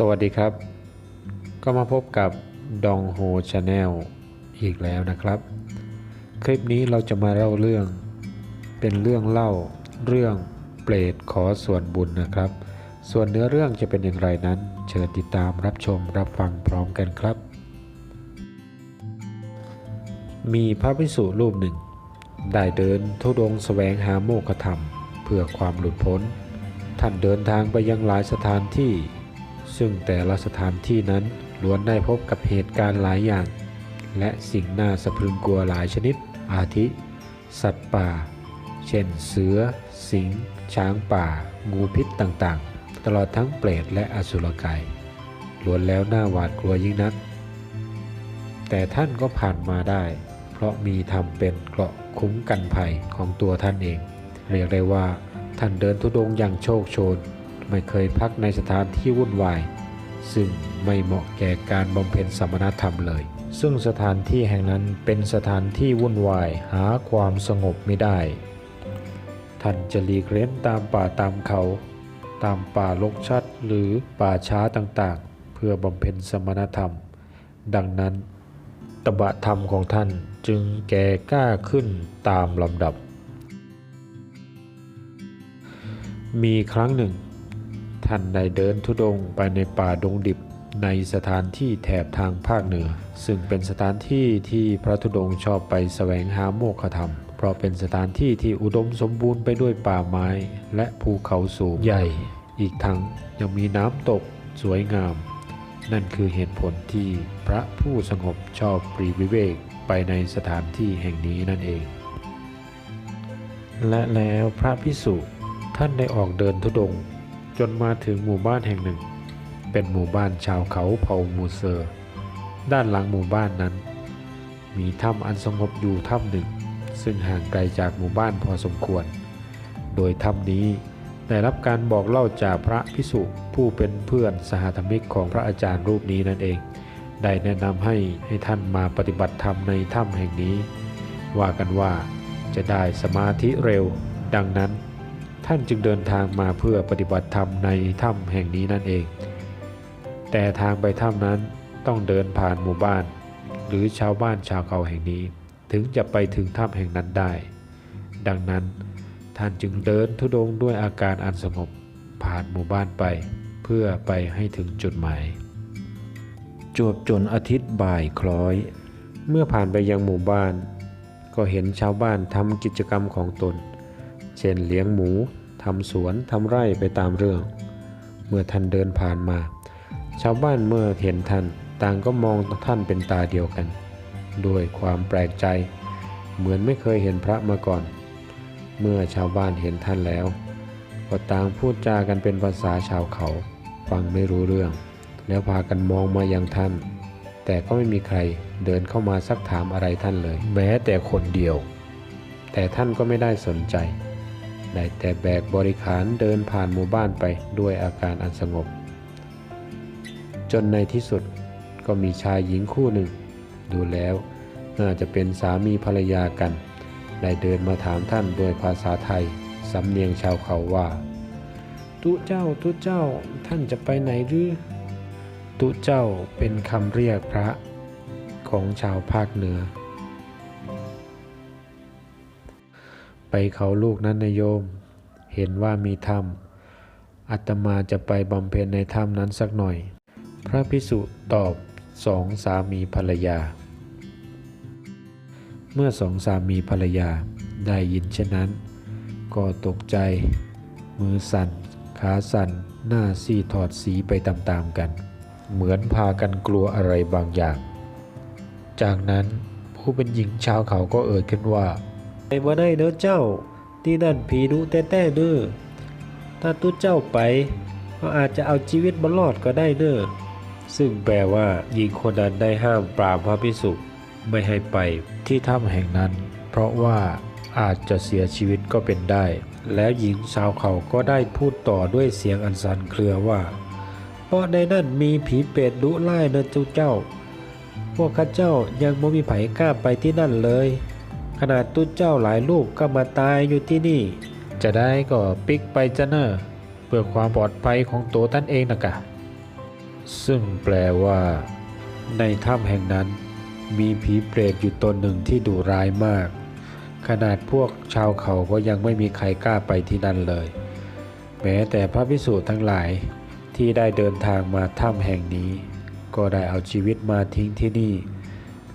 สวัสดีครับ ก็มาพบกับดองโฮชาแนลอีกแล้วนะครับ คลิปนี้เราจะมาเล่าเรื่อง เป็นเรื่องเล่าเรื่องเปรตขอส่วนบุญนะครับ ส่วนเนื้อเรื่องจะเป็นอย่างไรนั้น เชิญติดตามรับชมรับฟังพร้อมกันครับ มีพระภิกษุรูปหนึ่ง ได้เดินทุดงแสวงหาโมฆะธรรม เพื่อความหลุดพ้น ท่านเดินทางไปยังหลายสถานที่ ซึ่งแต่ละสถานที่นั้นล้วนได้พบกับเหตุการณ์หลายอย่าง และสิ่งน่าสะพรึงกลัวหลายชนิด อาทิ สัตว์ป่า เช่นเสือ สิงห์ช้างป่า งูพิษต่างๆ ตลอดทั้งเปรตและอสุรกายล้วนแล้วน่าหวาดกลัวยิ่งนัก แต่ท่านก็ผ่านมาได้ เพราะมีธรรมเป็นเกราะคุ้มกันภัยของตัวท่านเอง เรียกได้ว่าท่านเดินทุดงอย่างโชคโชน ไม่เคยพักในสถานที่วุ่นวาย ซึ่งไม่เหมาะแก่การบำเพ็ญสมณธรรมเลย ซึ่งสถานที่แห่งนั้นเป็นสถานที่วุ่นวายหาความสงบไม่ได้ ท่านจะหลีกเล่นตามป่าตามเขา ตามป่าลกชัดหรือป่าช้าต่างๆ เพื่อบำเพ็ญสมณธรรม ดังนั้นตบะธรรมของท่านจึงแก่กล้าขึ้นตามลำดับมีครั้งหนึ่ง ท่านได้เดินทุดงไปในป่าดงดิบในสถานที่แถบทางภาคเหนือ ซึ่งเป็นสถานที่ที่พระธุดงค์ชอบไปแสวงหาโมฆะธรรม เพราะเป็นสถานที่ที่อุดมสมบูรณ์ไปด้วยป่าไม้ และภูเขาสูงใหญ่ อีกทั้งยังมีน้ำตกสวยงาม นั่นคือเหตุผลที่พระผู้สงบชอบปรีวิเวกไปในสถานที่แห่งนี้นั่นเอง และแล้วพระพิสุท่านได้ออกเดินทุดงค์ จนมาถึงหมู่บ้านแห่งหนึ่ง เป็นหมู่บ้านชาวเขาเผ่ามูเซอร์ ด้านหลังหมู่บ้านนั้น มีถ้ำอันสงบอยู่ถ้ำหนึ่ง ซึ่งห่างไกลจากหมู่บ้านพอสมควร โดยถ้ำนี้ได้รับการบอกเล่าจากพระพิสุผู้เป็นเพื่อนสหธรรมิกของพระอาจารย์รูปนี้นั่นเอง ได้แนะนำให้ให้ท่านมาปฏิบัติธรรมในถ้ำแห่งนี้ ว่ากันว่าจะได้สมาธิเร็ว ดังนั้น ท่านจึงเดินทางมาเพื่อปฏิบัติธรรมในถ้ำแห่งนี้นั่นเอง แต่ทางไปถ้ำนั้นต้องเดินผ่านหมู่บ้าน หรือชาวบ้านชาวเขาแห่งนี้ ถึงจะไปถึงถ้ำแห่งนั้นได้ ดังนั้นท่านจึงเดินทุดงค์ด้วยอาการอันสงบผ่านหมู่บ้านไป เพื่อไปให้ถึงจุดหมาย จวบจนอาทิตย์บ่ายคล้อย เมื่อผ่านไปยังหมู่บ้าน ก็เห็นชาวบ้านทำกิจกรรมของตน เช่นเลี้ยงหมูทำสวนทำไร่ไปตามเรื่อง เมื่อท่านเดินผ่านมา ชาวบ้านเมื่อเห็นท่านต่างก็มองท่านเป็นตาเดียวกัน ด้วยความแปลกใจ เหมือนไม่เคยเห็นพระมาก่อน เมื่อชาวบ้านเห็นท่านแล้ว ก็ต่างพูดจากันเป็นภาษาชาวเขา ฟังไม่รู้เรื่อง แล้วพากันมองมายังท่าน แต่ก็ไม่มีใครเดินเข้ามาซักถามอะไรท่านเลย แม้แต่คนเดียว แต่ท่านก็ไม่ได้สนใจ ได้แต่แบกบริขารเดินผ่านหมู่บ้านไปด้วยอาการอันสงบ จนในที่สุดก็มีชายหญิงคู่หนึ่ง ดูแล้วน่าจะเป็นสามีภรรยากัน ได้เดินมาถามท่านด้วยภาษาไทย สำเนียงชาวเขาว่า ตุเจ้าตุเจ้าท่านจะไปไหนหรือ ตุเจ้าเป็นคำเรียกพระของชาวภาคเหนือ ไปเขาลูกนั้นนายโยม เห็นว่ามีถ้ำอาตมาจะไปบำเพ็ญในถ้ำนั้นสักหน่อย พระพิสุตอบสองสามีภรรยา เมื่อสองสามีภรรยาได้ยินเช่นนั้น ก็ตกใจ มือสั่น ขาสั่น หน้าซีถอดสีไปตามๆกัน เหมือนพากันกลัวอะไรบางอย่าง จากนั้นผู้เป็นหญิงชาวเขาก็เอ่ยขึ้นว่า ไปบ่ได้เด้อเจ้า ที่นั่นผีดุแต้ๆเด้อถ้าตุ้เจ้าไปก็อาจจะเอาชีวิตบรอดก็ได้เด้อซึ่งแปลว่าหญิงคนนั้นได้ห้ามปรามพระพิสุไม่ให้ไปที่ถ้ำแห่งนั้น เพราะว่าอาจจะเสียชีวิตก็เป็นได้ แล้วหญิงสาวเขาก็ได้พูดต่อด้วยเสียงอันสั่นเครือว่า เพราะในนั้นมีผีเปรตดุไล่เนอะเจ้าเจ้า พวกข้าเจ้ายังไม่มีไผกล้าไปที่นั่นเลย ขนาดตุ้เจ้าหลายลูกก็มาตายอยู่ที่นี่ จะได้ก็ปิกไปจะเนอเพื่อความปลอดภัยของตัวท่านเองนะกะ ซึ่งแปลว่า ในถ้ำแห่งนั้น มีผีเปรตอยู่ตนหนึ่งที่ดุร้ายมาก ขนาดพวกชาวเขาก็ยังไม่มีใครกล้าไปที่นั่นเลย แม้แต่พระพิสุทั้งหลายที่ได้เดินทางมาถ้ำแห่งนี้ ก็ได้เอาชีวิตมาทิ้งที่นี่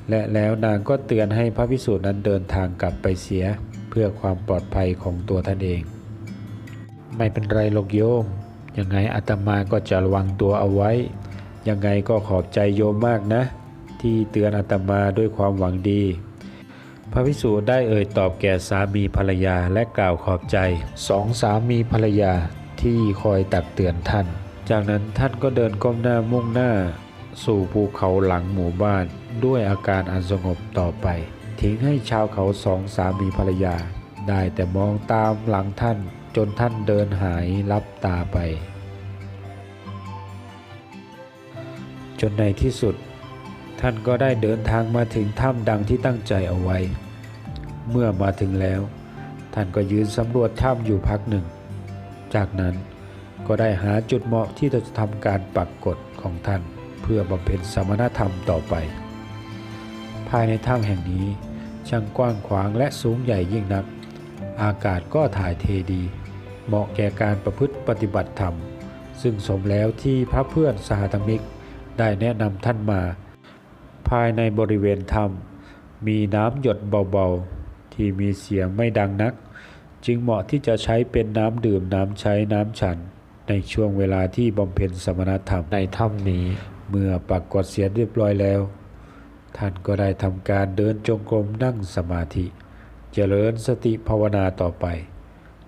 และแล้วนางก็เตือนให้พระพิสุนั้นเดินทางกลับไปเสียเพื่อความปลอดภัยของตัวท่านเอง ไม่เป็นไรหรอกโยม ยังไงอาตมาก็จะระวังตัวเอาไว้ ยังไงก็ขอบใจโยมมากนะ ที่เตือนอาตมาด้วยความหวังดี พระพิสุได้เอ่ยตอบแก่สามีภรรยาและกล่าวขอบใจสองสามีภรรยาที่คอยตักเตือนท่าน จากนั้นท่านก็เดินก้มหน้ามุ่งหน้า สู่ภูเขาหลังหมู่บ้านด้วยอาการอันสงบต่อไป ทิ้งให้ชาวเขาสองสามีภรรยา ได้แต่มองตามหลังท่านจนท่านเดินหายลับตาไป จนในที่สุด ท่านก็ได้เดินทางมาถึงถ้ำดังที่ตั้งใจเอาไว้ เมื่อมาถึงแล้ว ท่านก็ยืนสำรวจถ้ำอยู่พักหนึ่ง จากนั้นก็ได้หาจุดเหมาะที่จะทำการปักกฎของท่าน เพื่อบำเพ็ญสมณธรรมต่อไป ภายในถ้ำแห่งนี้ช่างกว้างขวางและสูงใหญ่ยิ่งนัก อากาศก็ถ่ายเทดี เหมาะแก่การประพฤติปฏิบัติธรรม ซึ่งสมแล้วที่พระเพื่อนสหธรรมิกได้แนะนำท่านมา ภายในบริเวณถ้ำมีน้ำหยดเบาๆ ที่มีเสียงไม่ดังนัก จึงเหมาะที่จะใช้เป็นน้ำดื่มน้ำใช้น้ำฉัน ในช่วงเวลาที่บำเพ็ญสมณธรรมในถ้ำนี้ เมื่อปรากฏเสียเรียบร้อยแล้ว ท่านก็ได้ทำการเดินจงกรมนั่งสมาธิ เจริญสติภาวนาต่อไป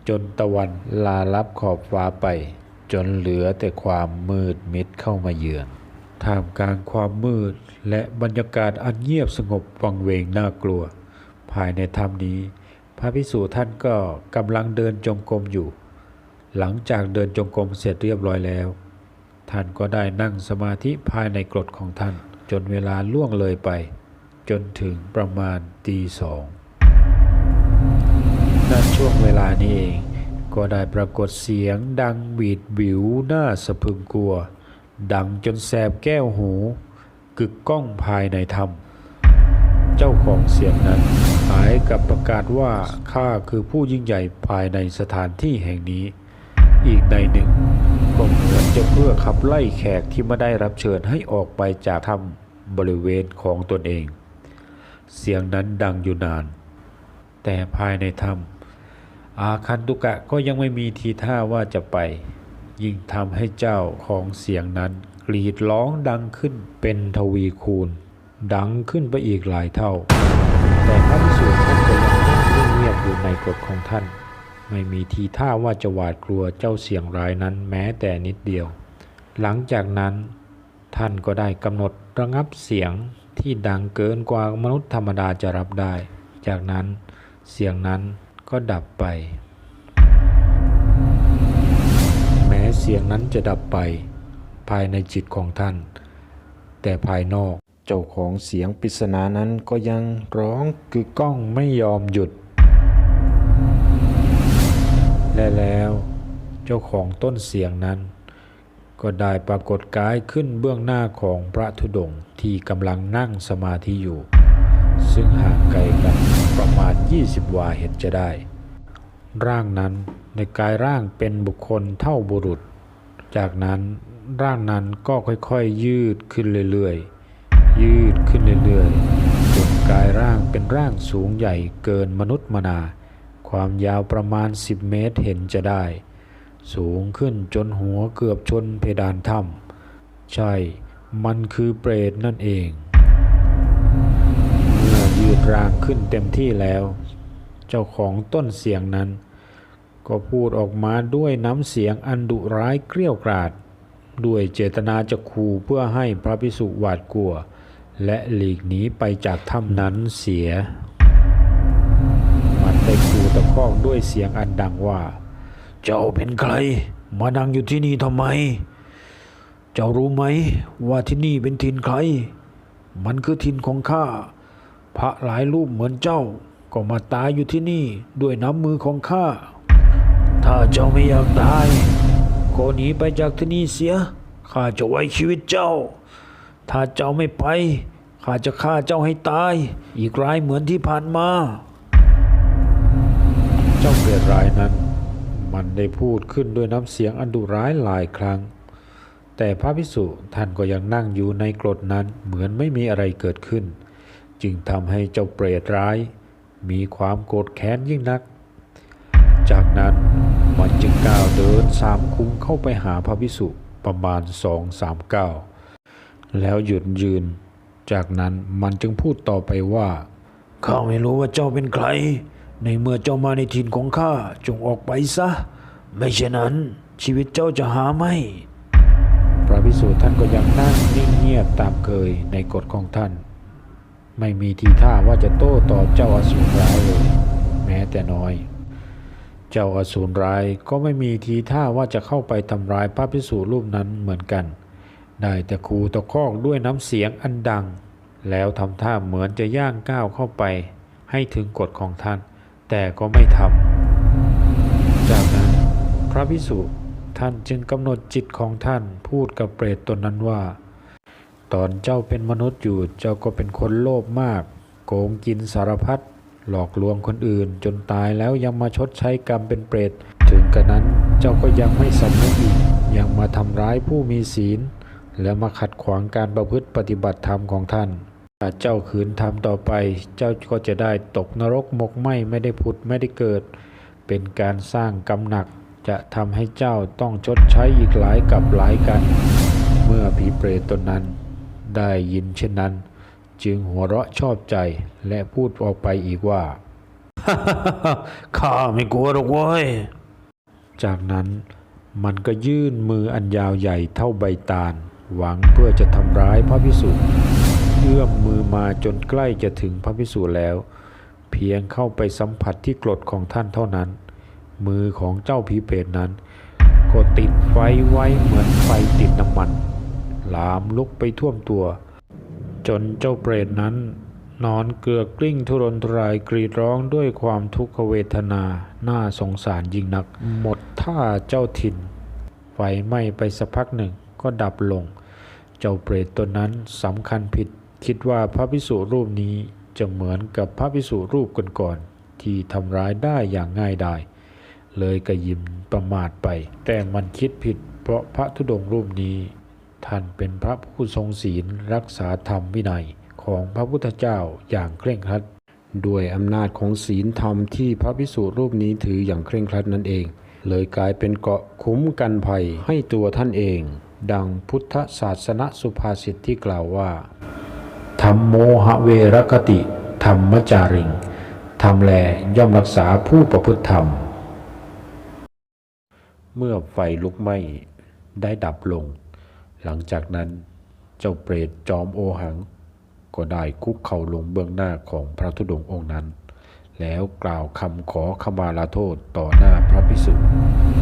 จนตะวันลาลับขอบฟ้าไป จนเหลือแต่ความมืดมิดเข้ามาเยือนท่ามกลางความมืดและบรรยากาศอันเงียบสงบวังเวงน่ากลัว ภายในถ้ำนี้ พระภิกษุท่านก็กำลังเดินจงกรมอยู่ หลังจากเดินจงกรมเสร็จเรียบร้อยแล้ว ท่านก็ได้นั่งสมาธิภายในกรดของท่าน จนเวลาล่วงเลยไป จนถึงประมาณตีสองณช่วงเวลานี้เอง ก็ได้ปรากฏเสียงดังบีดบิวหน่าสะพึงกลัว ดังจนแสบแก้วหู กึกก้องภายในถ้ำเจ้าของเสียงนั้นหายกับประกาศว่าข้าคือผู้ยิ่งใหญ่ภายในสถานที่แห่งนี้ อีกในหนึ่ง ก็เหมือนจะเพื่อขับไล่แขกที่ไม่ได้รับเชิญให้ออกไปจากถ้ำบริเวณของตนเอง เสียงนั้นดังอยู่นาน แต่ภายในถ้ำอาคันตุกะก็ยังไม่มีทีท่าว่าจะไป ยิ่งทำให้เจ้าของเสียงนั้นกรีดร้องดังขึ้นเป็นทวีคูณ ดังขึ้นไปอีกหลายเท่า แต่พระภิกษุท่านก็ยังเงียบอยู่ในกฎของท่าน ไม่มีทีท่าว่าจะหวาดกลัวเจ้าเสียงร้ายนั้นแม้แต่นิดเดียว หลังจากนั้น ท่านก็ได้กำหนดระงับเสียงที่ดังเกินกว่ามนุษย์ธรรมดาจะรับได้ จากนั้นเสียงนั้นก็ดับไป แม้เสียงนั้นจะดับไป ภายในจิตของท่าน แต่ภายนอกเจ้าของเสียงปริศนานั้นก็ยังร้องกึกก้องไม่ยอมหยุด และแล้วเจ้าของต้นเสียงนั้น ก็ได้ปรากฏกายขึ้นเบื้องหน้าของพระธุดงค์ที่กำลังนั่งสมาธิอยู่ ซึ่งห่างไกลกันประมาณ 20 วาเห็นจะได้ ร่างนั้นในกายร่างเป็นบุคคลเท่าบุรุษ จากนั้นร่างนั้นก็ค่อยๆ ยืดขึ้นเรื่อยๆ ยืดขึ้นเรื่อยๆจนกายร่างเป็นร่างสูงใหญ่เกินมนุษย์มนา ความยาวประมาณ 10 เมตรเห็นจะได้ สูงขึ้นจนหัวเกือบชนเพดานถ้ำใช่ มันคือเปรตนั่นเองเมื่อยืดร่างขึ้นเต็มที่แล้ว เจ้าของต้นเสียงนั้น ก็พูดออกมาด้วยน้ำเสียงอันดุร้ายเกรี้ยวกราด ด้วยเจตนาจะขู่เพื่อให้พระพิสุหวาดกลัว และหลีกหนีไปจากถ้ำนั้นเสีย คอกด้วยเสียงอันดังว่า เจ้าเป็นใคร มานั่งอยู่ที่นี่ทำไม เจ้ารู้ไหมว่าที่นี่เป็นถิ่นใคร มันคือถิ่นของข้า พระหลายรูปเหมือนเจ้า ก็มาตายอยู่ที่นี่ด้วยน้ำมือของข้า ถ้าเจ้าไม่อยากตายก็หนีไปจากที่นี่เสีย ข้าจะไว้ชีวิตเจ้า ถ้าเจ้าไม่ไป ข้าจะฆ่าเจ้าให้ตาย อีกรายเหมือนที่ผ่านมา จ้าเปรตร้ายนั้น มันได้พูดขึ้นด้วยน้ำเสียงอันดุร้ายหลายครั้ง แต่พระพิสุท่านก็ยังนั่งอยู่ในกรดนั้นเหมือนไม่มีอะไรเกิดขึ้น จึงทำให้เจ้าเปรตร้าย มีความโกรธแค้นยิ่งนัก จากนั้นมันจึงก้าวเดินสามคุ้มเข้าไปหาพระพิสุประมาณสองสามก้าวแล้วหยุดยืน จากนั้นมันจึงพูดต่อไปว่าข้าไม่รู้ว่าเจ้าเป็นใคร ในเมื่อเจ้ามาในถิ่นของข้าจงออกไปซะ ไม่เช่นนั้นชีวิตเจ้าจะหาไม่ พระพิสุท่านก็ยังนั่งนิ่งเงียบตามเคยในกฎของท่าน ไม่มีทีท่าว่าจะโต้ตอบเจ้าอสูรร้ายเลย แม้แต่น้อย เจ้าอสูรร้ายก็ไม่มีทีท่าว่าจะเข้าไปทำร้ายพระพิสุรูปนั้นเหมือนกัน ได้แต่คูตะคอกด้วยน้ำเสียงอันดัง แล้วทำท่าเหมือนจะย่างก้าวเข้าไปให้ถึงกฎของท่าน แต่ก็ไม่ทำจากนั้นพระพิสุท่านจึงกำหนดจิตของท่านพูดกับเปรตตนนั้นว่า ตอนเจ้าเป็นมนุษย์อยู่เจ้าก็เป็นคนโลภมาก โกงกินสารพัดหลอกลวงคนอื่นจนตายแล้วยังมาชดใช้กรรมเป็นเปรต ถึงกระนั้นเจ้าก็ยังไม่สำนึกอีกยังมาทำร้ายผู้มีศีล และมาขัดขวางการประพฤติปฏิบัติธรรมของท่าน ถ้าเจ้าขืนทำต่อไป เจ้าก็จะได้ตกนรกหมกไหมไม่ได้ผุดไม่ได้เกิด เป็นการสร้างกรรมหนักจะทำให้เจ้าต้องชดใช้อีกหลายกับหลายกัน เมื่อผีเปรตตนนั้น ได้ยินเช่นนั้น จึงหัวเราะชอบใจและพูดออกไปอีกว่าข้าไม่กลัวหรอกเว้ย จากนั้นมันก็ยื่นมืออันยาวใหญ่เท่าใบตาล หวังเพื่อจะทำร้ายพระพิสุ เอื้อมมือมาจนใกล้จะถึงพระพิสุแล้ว เพียงเข้าไปสัมผัสที่กรดของท่านเท่านั้น มือของเจ้าผีเปรตนั้น ก็ติดไฟไว้เหมือนไฟติดน้ำมัน ลามลุกไปท่วมตัว จนเจ้าเปรตนั้น นอนเกลือกกลิ้งทุรนทุรายกรีดร้องด้วยความทุกขเวทนาน่าสงสารยิ่งนัก หมดท่าเจ้าถิ่น ไฟไหม้ไปสักพักหนึ่งก็ดับลง เจ้าเปรตตัวนั้นสำคัญผิด คิดว่าพระพิสุรูปนี้จะเหมือนกับพระพิสุรูปก่อนๆที่ทำร้ายได้อย่างง่ายดายเลยกระยิมประมาทไป แต่มันคิดผิด เพราะพระธุดงรูปนี้ท่านเป็นพระผู้ทรงศีลรักษาธรรมวินัยของพระพุทธเจ้าอย่างเคร่งครัดด้วยอำนาจของศีลธรรมที่พระพิสุรูปนี้ถืออย่างเคร่งครัดนั่นเอง เลยกลายเป็นเกาะคุ้มกันภัยให้ตัวท่านเอง ดังพุทธศาสนสุภาษิตที่กล่าวว่า ธรรมโมหเวรคติ ธรรมจาริงธรรมแลย่อมรักษาผู้ประพฤติธรรม เมื่อไฟลุกไหม้ได้ดับลง หลังจากนั้นเจ้าเปรตจอมโอหัง ก็ได้คุกเข่าลงเบื้องหน้าของพระธุดงค์องค์นั้น แล้วกล่าวคำขอขมาลาโทษต่อหน้าพระพิสุ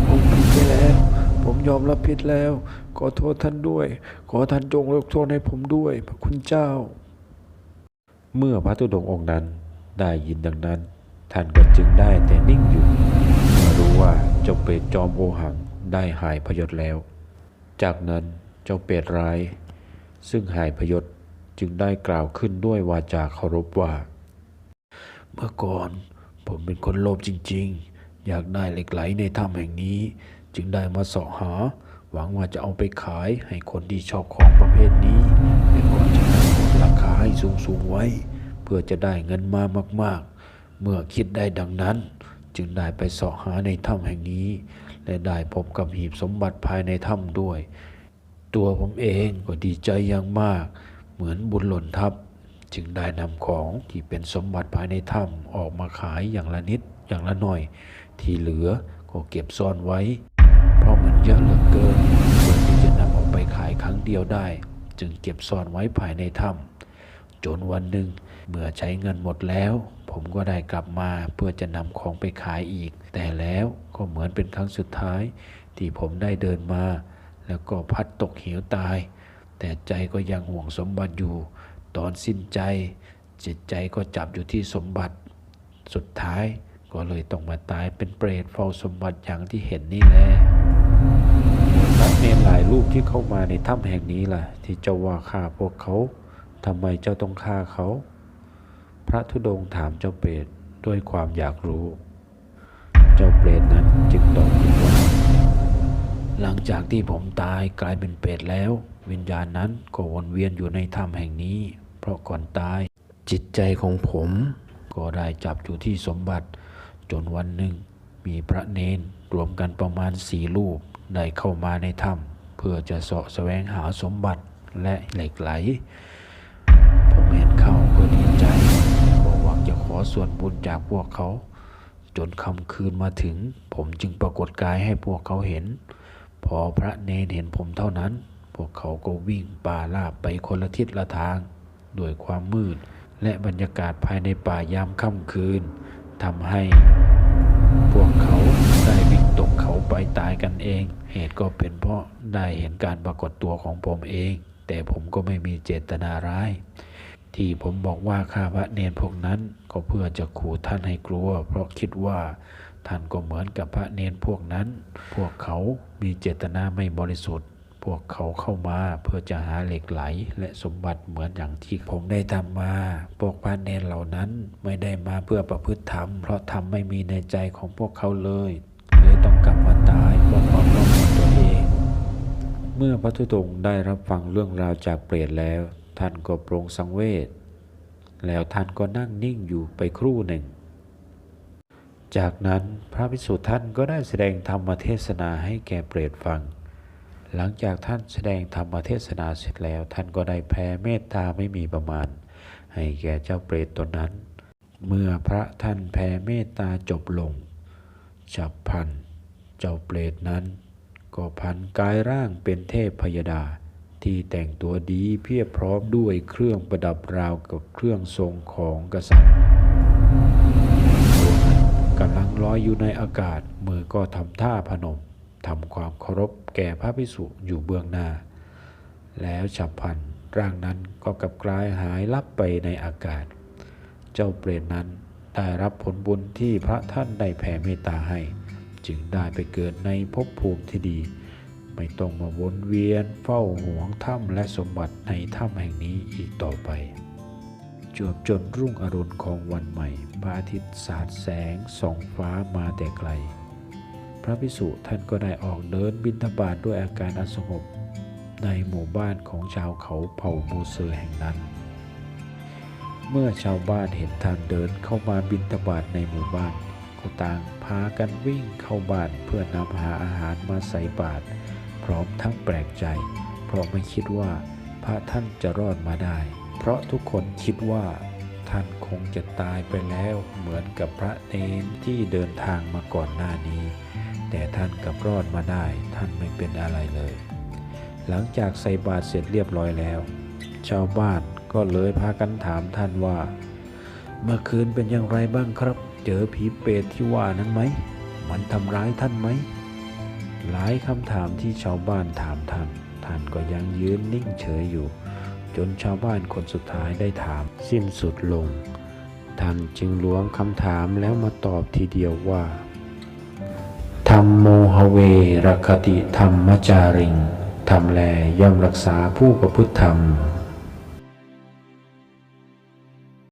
ผมผิดไปแล้ว ผมยอมรับผิดแล้ว อโทษท่านด้วย ขอท่านจงยกโทษให้ผมด้วย พระคุณเจ้า เมื่อพระธุดงองค์นั้นได้ยินดังนั้น ท่านก็จึงได้แต่นิ่งอยู่เมื่อรู้ว่าเจ้าเปรตจอมโอหังได้หายพยศแล้ว จากนั้นเจ้าเปรตร้าย ซึ่งหายพยศจึงได้กล่าวขึ้นด้วยวาจาเคารพว่า เมื่อก่อนผมเป็นคนโลภจริงๆ อยากได้เหล็กไหลในถ้ำแห่งนี้ จึงได้มาเสาะหา หวังว่าจะเอาไปขายให้คนที่ชอบของประเภทนี้และก็จะราคาให้สูงๆไว้ เพื่อจะได้เงินมามากๆ เมื่อคิดได้ดังนั้น จึงได้ไปเสาะหาในถ้ำแห่งนี้ และได้พบกับหีบสมบัติภายในถ้ำด้วย ตัวผมเองก็ดีใจอย่างมาก เหมือนบุญหล่นทับ จึงได้นำของที่เป็นสมบัติภายในถ้ำออกมาขายอย่างละนิดอย่างละหน่อย ที่เหลือก็เก็บซ่อนไว้ เยอะเหลือเกินเพื่อที่จะนำออกไปขายครั้งเดียวได้ จึงเก็บซ่อนไว้ภายในถ้ำจนวันหนึ่งเมื่อใช้เงินหมดแล้ว ผมก็ได้กลับมาเพื่อจะนำของไปขายอีก แต่แล้วก็เหมือนเป็นครั้งสุดท้าย ที่ผมได้เดินมา แล้วก็พัดตกเหวตาย แต่ใจก็ยังห่วงสมบัติอยู่ ตอนสิ้นใจ จิตใจก็จับอยู่ที่สมบัติ สุดท้ายก็เลยต้องมาตายเป็นเปรตเฝ้าสมบัติอย่างที่เห็นนี่แหละ พระเนรหลายรูปที่เข้ามาในถ้ำแห่งนี้ล่ะ ที่เจ้าว่าฆ่าพวกเขาทำไมเจ้าต้องฆ่าเขา พระธุดงค์ถามเจ้าเปรตด้วยความอยากรู้ เจ้าเปรตนั้นจึงตอบขึ้นว่าหลังจากที่ผมตายกลายเป็นเปรตแล้ว วิญญาณนั้นก็วนเวียนอยู่ในถ้ำแห่งนี้ เพราะก่อนตาย จิตใจของผม ก็ได้จับอยู่ที่สมบัติ จนวันหนึ่งมีพระเนนรวมกันประมาณสี่รูป ได้เข้ามาในถ้ำเพื่อจะเสาะแสวงหาสมบัติและเหล็กไหล ผมเห็นเข้าก็ดีใจก็หวังจะขอส่วนบุญจากพวกเขา จนคำคืนมาถึง ผมจึงปรากฏกายให้พวกเขาเห็น พอพระเนนเห็นผมเท่านั้น พวกเขาก็วิ่งป่าลาบไปคนละทิศละทางด้วยความมืดและบรรยากาศภายในป่ายามค่ำคืนทำให้พวกเขาได้ ตกเขาไปตายกันเอง เหตุก็เป็นเพราะได้เห็นการปรากฏตัวของผมเอง แต่ผมก็ไม่มีเจตนาร้าย ที่ผมบอกว่าข้าพระเนนพวกนั้นก็เพื่อจะขู่ท่านให้กลัว เพราะคิดว่าท่านก็เหมือนกับพระเนนพวกนั้น พวกเขามีเจตนาไม่บริสุทธิ์ พวกเขาเข้ามาเพื่อจะหาเหล็กไหลและสมบัติเหมือนอย่างที่ผมได้ทำมา พวกพระเนนเหล่านั้นไม่ได้มาเพื่อประพฤติธรรม เพราะธรรมไม่มีในใจของพวกเขาเลย เลยต้องกลับมาตายเพราะความโลภของตัวเอง เมื่อพระธุดงค์ได้รับฟังเรื่องราวจากเปรตแล้ว ท่านก็โปรงสังเวช แล้วท่านก็นั่งนิ่งอยู่ไปครู่หนึ่ง จากนั้นพระภิกษุท่านก็ได้แสดงธรรมเทศนาให้แก่เปรตฟัง หลังจากท่านแสดงธรรมเทศนาเสร็จแล้ว ท่านก็ได้แผ่เมตตาไม่มีประมาณ ให้แก่เจ้าเปรตตนนั้น เมื่อพระท่านแผ่เมตตาจบลง ฉับพัน เจ้าเปรตนั้น ก็พันกายร่างเป็นเทพพยดา ที่แต่งตัวดีเพียบพร้อมด้วยเครื่องประดับราวกับเครื่องทรงของกษัตริย์ตัวนั้นกำลังลอยอยู่ในอากาศมือก็ทำท่าพนมทำความเคารพแก่พระภิกษุอยู่เบื้องหน้า แล้วฉับพันร่างนั้นก็กลับกลายหายลับไปในอากาศ เจ้าเปรตนั้น ได้รับผลบุญที่พระท่านได้แผ่เมตตาให้ จึงได้ไปเกิดในภพภูมิที่ดี ไม่ต้องมาวนเวียนเฝ้าห่วงถ้ำและสมบัติในถ้ำแห่งนี้อีกต่อไป จวบจนรุ่งอรุณของวันใหม่ พระอาทิตย์สาดแสงส่องฟ้ามาแต่ไกล พระภิกษุท่านก็ได้ออกเดินบินทบาทด้วยอาการอสงบในหมู่บ้านของชาวเขาเผ่ามูเซอร์แห่งนั้น เมื่อชาวบ้านเห็นท่านเดินเข้ามาบินทบาทในหมู่บ้าน ก็ต่างพากันวิ่งเข้าบ้านเพื่อนำหาอาหารมาใส่บาตรพร้อมทั้งแปลกใจ เพราะไม่คิดว่าพระท่านจะรอดมาได้ เพราะทุกคนคิดว่า ท่านคงจะตายไปแล้วเหมือนกับพระเนนที่เดินทางมาก่อนหน้านี้ แต่ท่านกลับรอดมาได้ ท่านไม่เป็นอะไรเลย หลังจากใส่บาตรเสร็จเรียบร้อยแล้ว ชาวบ้าน ก็เลยพากันถามท่านว่า เมื่อคืนเป็นอย่างไรบ้างครับ เจอผีเปรตที่ว่านั้นไหม มันทำร้ายท่านไหม หลายคำถามที่ชาวบ้านถามท่าน ท่านก็ยังยืนนิ่งเฉยอยู่ จนชาวบ้านคนสุดท้ายได้ถาม สิ้นสุดลง ท่านจึงล้วงคำถามแล้วมาตอบทีเดียวว่าธรรมโมหเวรคติธรรมจาริงธรรมแลย่อมรักษาผู้ประพฤติธรรม